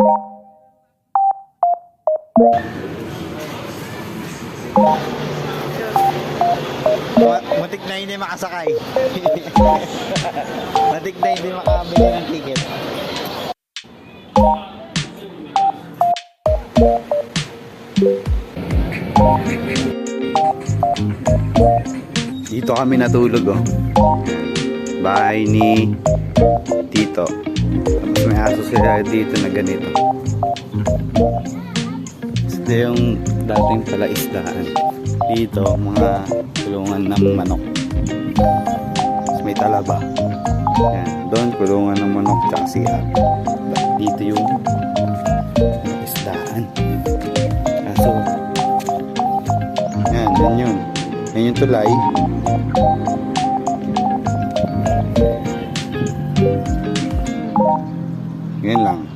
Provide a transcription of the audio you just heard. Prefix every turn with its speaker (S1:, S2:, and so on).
S1: Ma- Matik na hindi makasakay. Matik na hindi makabili ng ticket. Dito kami natulog oh. Bahay ni Tito. Aso sila dito na ganito. Ito yung dating palaisdaan. Dito, mga kulungan ng manok. Tapos may talaba. Yan. Doon, kulungan ng manok tsaka CR. Dito yung isdaan. Kaso, yan, yan yun. Yan yung tulay. 元朗